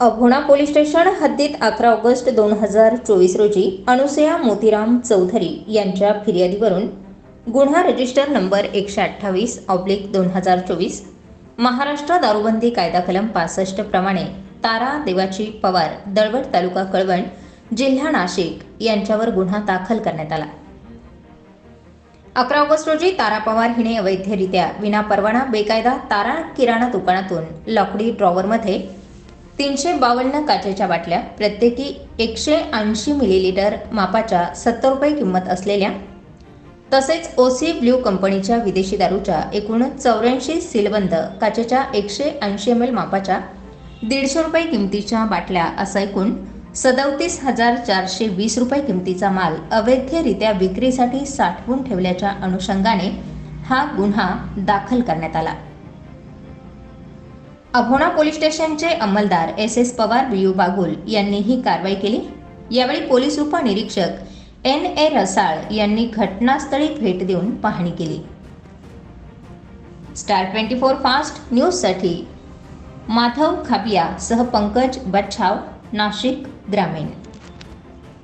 Abhona police station हद्दीत अकरा August दोन हजार चोवीस रोजी अनुसया मोतीराम चौधरी यांच्या फिर्यादीवरून गुन्हा रजिस्टर नंबर एकशे अठ्ठावीस ऑब्लिक दोन हजार चोवीस महाराष्ट्र दारूबंदी कायदा कलम पासष्ट प्रमाणे तारा देवाची पवार दळवट तालुका कळवण जिल्हा नाशिक यांच्यावर गुन्हा दाखल करण्यात आला. अकरा ऑगस्ट रोजी तारा पवार हिने अवैधरित्या विनापरवाना बेकायदा तारा किराणा दुकानातून लाकडी ड्रॉवरमध्ये तीनशे बावन्न काचेच्या बाटल्या प्रत्येकी एकशे ऐंशी मिलीलिटर मापाच्या सत्तर रुपये किंमत असलेल्या. तसेच ओसी ब्ल्यू कंपनीच्या विदेशी दारूच्या एकूण चौऱ्याऐंशी सीलबंद काचेच्या एकशे ऐंशी एम एल मापाच्या दीडशे रुपये किमतीच्या बाटल्या असा एकूण सदौतीस हजार चारशे वीस रुपये किमतीचा माल अवैधरित्या विक्रीसाठी साठवून ठेवल्याच्या अनुषंगाने हा गुन्हा दाखल करण्यात आला. अभोणा पोलीस स्टेशनचे अंमलदार S S Pawar B U Bagul यांनी ही कारवाई केली. यावेळी पोलीस उपनिरीक्षक एन ए रसाळ यांनी घटनास्थळी भेट देऊन पाहणी केली. स्टार ट्वेंटी फोर फास्ट न्यूजसाठी माधव खापिया सह पंकज बच्छाव नाशिक ग्रामीण.